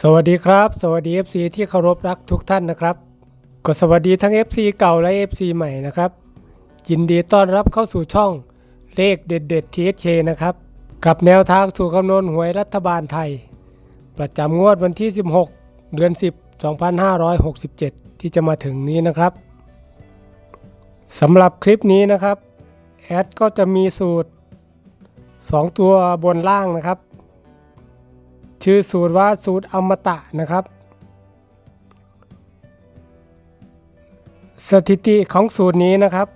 สวัสดีครับ สวัสดี FC ที่เคารพรักทุกท่านนะครับก็สวัสดีทั้ง FC เก่าและ FC ใหม่นะครับ ยินดีต้อนรับเข้าสู่ช่องเลขเด็ดเด็ด THK นะครับ กับแนวทางสู่คำนวณหวยรัฐบาลไทย ประจำงวดวันที่ 16 เดือน 10 2567 ที่จะมาถึงนี้นะครับสำหรับคลิปนี้นะครับแอดก็จะมีสูตร 2 ตัวบนล่างนะครับ ชื่อสูตรว่าสูตรอมตะนะครับ สถิติของสูตรนี้นะครับ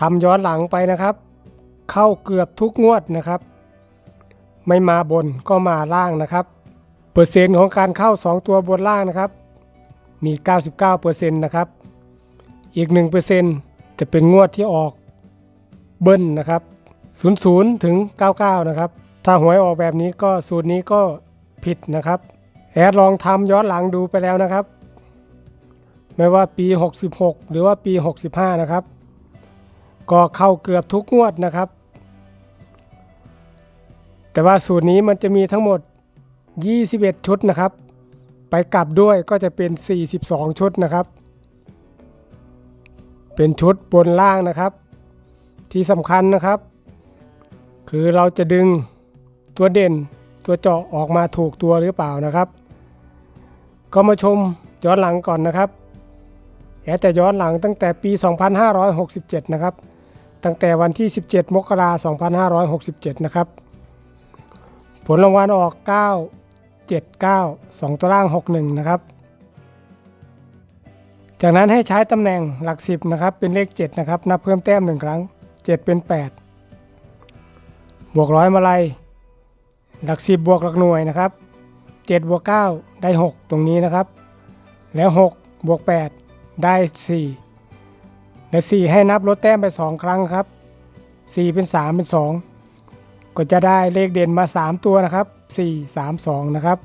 ทำย้อนหลังไปนะครับ เข้าเกือบทุกงวดนะครับ ไม่มาบนก็มาล่างนะครับ เปอร์เซ็นต์ของการเข้า 2 ตัวบนล่างนะครับ มี 99%นะครับ อีก 1%จะเป็นงวดที่ออกเบิ้ลนะครับ 00 ถึง 99 นะครับ ถ้าหวยออกแบบนี้ก็สูตรนี้ก็ ผิดนะครับ แอดลองทำย้อนหลังดูไปแล้วนะครับ ไม่ว่าปี 66 หรือว่าปี 65 นะครับ ก็เข้าเกือบทุกงวดนะครับ แต่ว่าสูตรนี้มันจะมีทั้งหมด 21 ชุดนะครับ ไปกลับด้วยก็จะเป็น 42 ชุดนะครับ เป็นชุดบนล่างนะครับ ที่สำคัญนะครับ คือเราจะดึงตัวเด่น ตัวเจาะออกมาถูกตัวหรือเปล่านะครับ ก็มาชมย้อนหลังก่อนนะครับแอดแต่ย้อนหลังตั้งแต่ปี 2567 นะครับ ตั้งแต่วันที่ 17 มกราคม 2567 นะครับ ผลรางวัลออก 9 7 9 2 ตัวล่าง 61 นะครับ จากนั้นให้ใช้ตำแหน่งหลัก 10 นะครับ เป็นเลข 7 นะครับ นับเพิ่มแต้ม 1 ครั้ง 7 เป็น 8 บวกร้อยมาลัย หลัก 10 บวกหลักหน่วยนะครับ7บวก9ได้ 6 ตรงนี้นะครับ แล้ว 6 บวก 8 ได้ 4 และ 4 ให้นับลดแต้มไป 2 ครั้งครับ 4 เป็น 3 เป็น 2 ก็จะได้เลขเด่นมา 3 ตัวนะครับ 4 3 2 นะครับ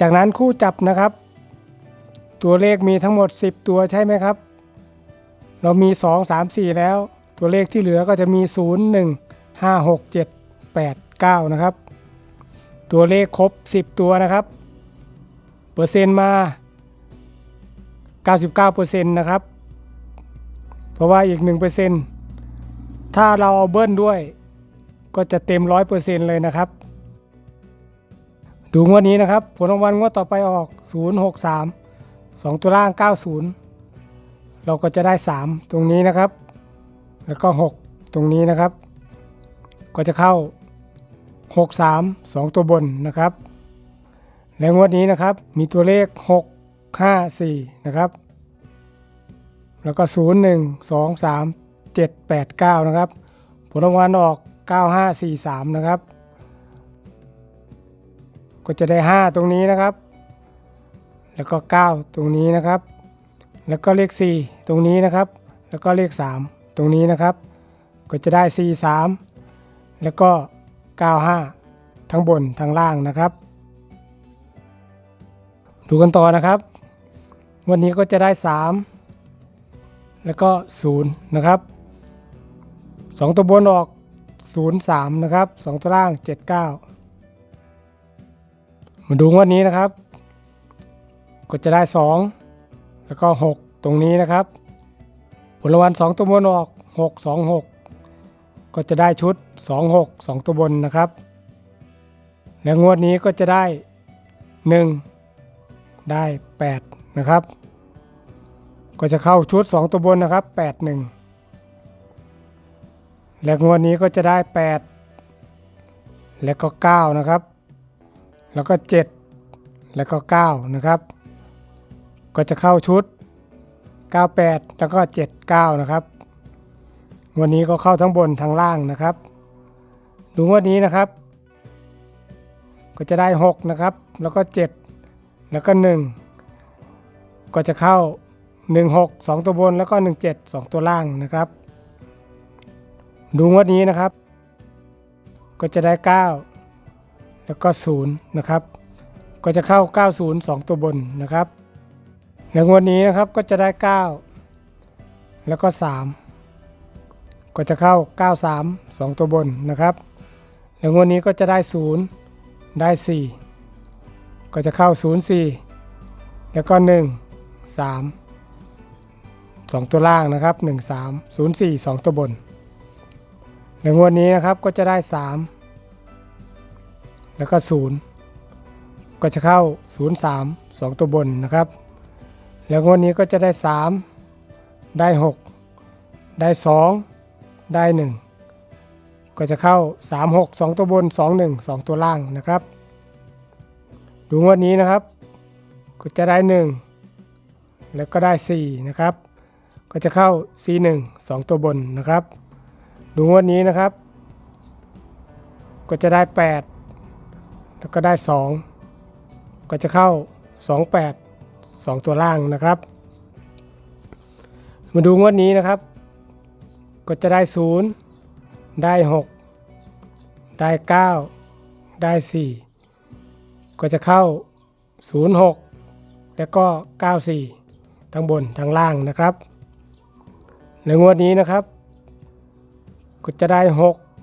จากนั้นคู่จับนะครับ ตัวเลขมีทั้งหมด 10 ตัวใช่ไหมครับ เรามี 2 3 4 แล้ว ตัวเลขที่เหลือก็จะมี 0 1 5 6 7 8 9 นะครับ ตัวเลขครบ 10 ตัวนะครับ เปอร์เซ็นต์มา 99%นะครับ เพราะว่าอีก 1%ถ้าเราเอาเบิ้ลด้วย ก็จะเต็ม 100%เลยนะครับ ดูงวดนี้นะครับ ผลรางวัลงวดต่อไปออก 063 2 ตัวล่าง 90 เราก็จะได้ 3 ตรงนี้นะครับ แล้วก็ 6 ตรงนี้นะครับ ก็จะเข้า 6 3 2 ตัวบนนะครับ และงวดนี้นะครับมีตัวเลข 6 5 4 นะครับ แล้วก็ 0 1 2 3 7 8 9 นะครับ ผลรางวัลออก 9 5 4 3 นะครับ ก็จะได้ 5 ตรงนี้นะครับ แล้วก็ 9 ตรงนี้นะครับ แล้วก็เลข 4 ตรงนี้นะครับ แล้วก็เลข 3 ตรงนี้นะครับ ก็จะได้ 4 3 แล้วก็ 95 ทั้งบนทั้งล่างนะครับ ดูกันต่อนะครับ วันนี้ก็จะได้ 3 แล้วก็ 0 นะครับ 2 ตัวบนออก 0 3 นะครับ 2 ตัวล่าง 7 9 มาดูงวันนี้นะครับ ก็จะได้ 2 แล้วก็ 6 ตรงนี้นะครับ ผลรางวัล2ตัวบนออก 6 2 6 ก็จะได้ชุด 2 6 2 ตัวบนนะครับ แล้วงวดนี้ก็จะได้ 1 ได้ 8 นะครับ ก็จะเข้าชุด 2 ตัวบนนะครับ 8 1 และงวดนี้ก็จะได้ 8 แล้วก็ 9 นะครับ แล้วก็ 7 แล้วก็ 9 นะครับ ก็จะเข้าชุด 98 แล้วก็ 79 นะครับ วันนี้ก็เข้าทั้งบนทั้งล่างนะครับ ดูงวดนี้นะครับ ก็จะได้ 6 นะครับ แล้วก็ 7 แล้วก็ 1 ก็จะเข้า 1 6 2 ตัวบนแล้วก็ 1 7 2 ตัวล่างนะครับ ดูงวดนี้นะครับ ก็จะได้ 9 แล้วก็ 0 นะครับ ก็จะเข้า 90 2 ตัวบนนะครับในงวดนี้นะครับก็จะได้ 9 แล้วก็ 3 ก็จะเข้า 93 2 ตัวบนนะครับแล้วงวดนี้ก็จะได้ 0 ได้ 4 ก็จะเข้า 04 แล้วก็ 1 3 2 ตัวล่างนะครับ 1 3 0 4 2 ตัวบนในงวดนี้นะครับก็จะได้ 3 แล้วก็ 0 ก็จะเข้า 0 3 2 ตัวบนนะครับ แล้วงวดนี้ก็จะได้ 3 ได้ 6 ได้ 2 ได้ 1 ก็จะเข้า 3 6 2 ตัวบน 2 1 2 ตัวล่างนะครับ ดูงวดนี้นะครับ ก็จะได้ 1 แล้วก็ได้ 4 นะครับ ก็จะเข้า C1 2 ตัวบนนะครับ ดูงวดนี้นะครับ ก็จะได้ 8 แล้วก็ได้ 2 ก็จะเข้า 2 8 2 ตัวล่างนะครับ มาดูงวดนี้นะครับ ก็จะได้ 0 ได้ 6 ได้ 9 ได้ 4 ก็จะเข้า 06 แล้วก็ 94 ทั้งบนทั้งล่างนะครับ ในงวดนี้นะครับ ก็จะได้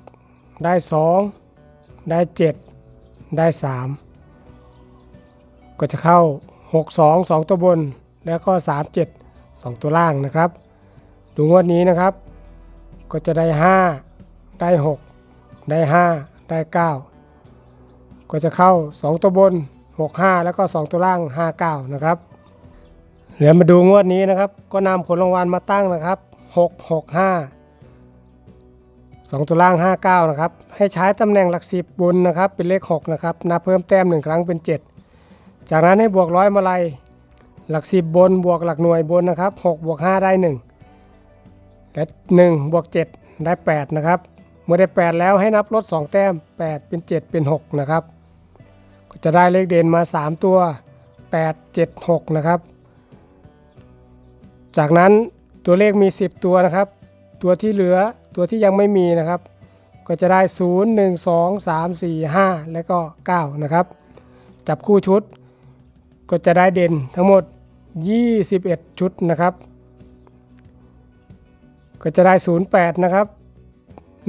6 ได้ 2 ได้ 7 ได้ 3 ก็จะเข้า 6 2 2 ตัวบนแล้วก็ 3 7 2 ตัวล่างนะครับ ดูงวดนี้นะครับ ก็จะได้ 5 ได้ 6 ได้ 5 ได้ 9 ก็จะเข้า 2 ตัวบน 6 5 แล้วก็ 2 ตัวล่าง 5 9 นะครับเดี๋ยวมาดูงวดนี้นะครับ ก็นำผลรางวัลมาตั้งนะครับ 6 6 5 2 ตัวล่าง 59 นะครับ ให้ใช้ตำแหน่งหลักสิบบนนะครับ เป็นเลข 6 นะครับ นับเพิ่มแต้ม 1 ครั้งเป็น 7 จากนั้นให้บวกร้อยมาลัยหลักสิบบนบวกหลักหน่วยบนนะครับ 6 บวก 5 ได้ 1 และ1บวก7ได้ 8 นะครับ เมื่อได้ 8 แล้วให้นับลด 2 แต้ม 8 เป็น 7 เป็น 6 นะครับ ก็จะได้เลขเด่นมา 3 ตัว 8 7 6 นะครับ จากนั้นตัวเลขมี 10 ตัวนะครับ ตัวที่เหลือตัวที่ยังไม่มีนะครับ ก็จะได้ 0 1 2 3 4 5 และก็ 9 นะครับ จับคู่ชุด ก็จะได้เด่นทั้งหมด 21 ชุดนะครับ ก็จะได้ 08 นะครับ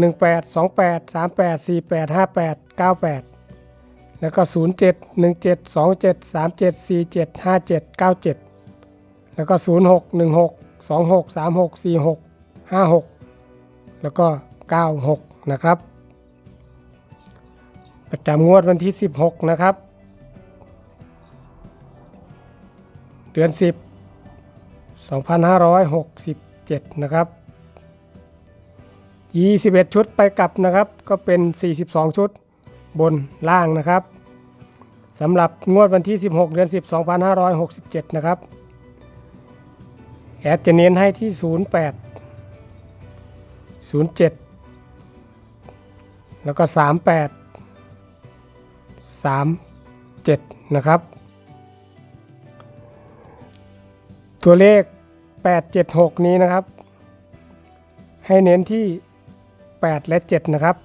18 28 38 48 58 98 แล้วก็ 07 17 27 37 47 57 97 แล้วก็ 06 16 26 36 46 56 แล้วก็ 96 นะครับ ประจำงวดวันที่ 16 นะครับ เดือน 10 2567 นะครับ 21 ชุดไปกลับนะครับ ก็เป็น 42 ชุดบนล่างนะครับสำหรับงวดวันที่ 16 เดือน 10 2567 นะครับ แอดจะเน้นให้ที่ 08 07 แล้วก็ 38 37 นะครับ ตัวเลข 876 นี้นะครับ ให้เน้นที่ 8 และ 7 นะครับ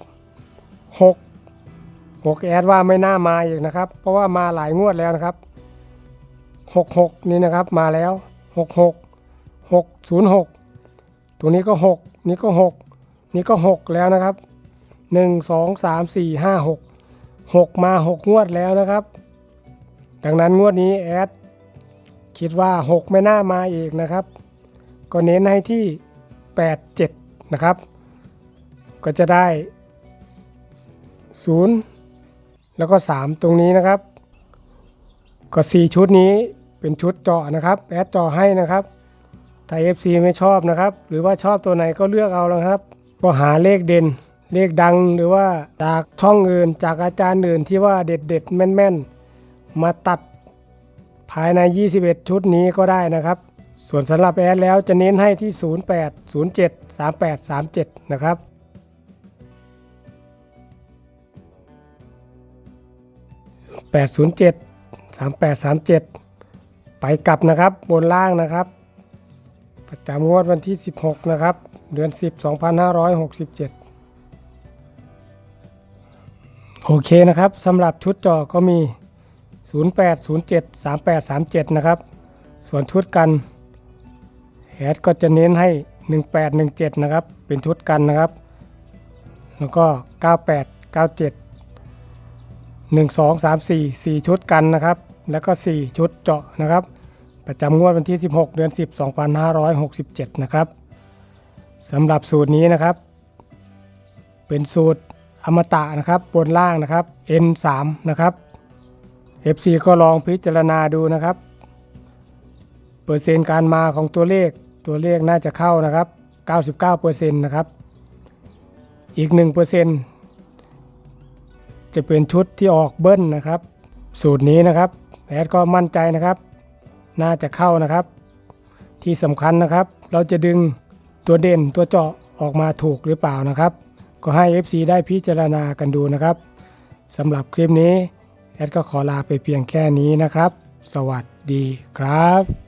6 6 แอดว่าไม่น่ามาอีกนะครับ เพราะว่ามาหลายงวดแล้วนะครับ 66 นี้นะครับมาแล้ว 66 606ตัวนี้ก็ 6 นี่ก็ 6 นี่ก็ 6 แล้วนะครับ 1 2 3 4 5 6 6 มา 6 งวดแล้วนะครับ ดังนั้นงวดนี้แอดคิดว่า 6 ไม่น่ามาอีกนะครับ ก็เน้นให้ที่ 8 7 นะครับ ก็จะได้ 0 แล้วก็ 3 ตรงนี้นะครับ ก็ 4 ชุดนี้เป็นชุดเจาะนะครับแอดเจาะให้นะครับถ้า FC ไม่ชอบนะครับ หรือว่าชอบตัวไหนก็เลือกเอาแล้วครับ ก็หาเลขเด่น เลขดังหรือว่าจากช่องอื่นจากอาจารย์อื่นที่ว่าเด็ดเด็ดแม่นแม่นมาตัดภายใน 21 ชุดนี้ก็ได้นะครับ ส่วนสำหรับแอดแล้วจะเน้นให้ที่ 08 07 38 37 นะครับ 807 3837 ไปกลับนะครับบนล่างนะครับ ประจำงวดวันที่ 16 นะครับ เดือน 10 2567 โอเคนะครับสำหรับชุดจอก็มี 08 07 38 37 นะครับ ส่วนชุดกันแอดก็จะเน้นให้ 1817 นะครับ เป็นชุดกันนะครับ แล้วก็ 98 97 1 2 3 4 4 ชุดกันนะครับ แล้วก็ 4 ชุดเจาะนะครับ ประจำงวดวันที่ 16 เดือน 10 2567 นะครับสำหรับสูตรนี้นะครับ เป็นสูตรอมตะนะครับบนล่างนะครับ N3 นะครับ FC ก็ลองพิจารณาดูนะครับ เปอร์เซ็นต์การมาของตัวเลขตัวเลขน่าจะเข้านะครับ 99%นะครับ อีก 1% จะเป็นชุดที่ออกเบิ้ลนะครับ สูตรนี้นะครับแอดก็มั่นใจนะครับ น่าจะเข้านะครับ ที่สำคัญนะครับ เราจะดึงตัวเด่นตัวเจาะออกมาถูกหรือเปล่านะครับ ก็ให้ FC ได้พิจารณากันดูนะครับสำหรับคลิปนี้แอดก็ขอลาไปเพียงแค่นี้นะครับ สวัสดีครับ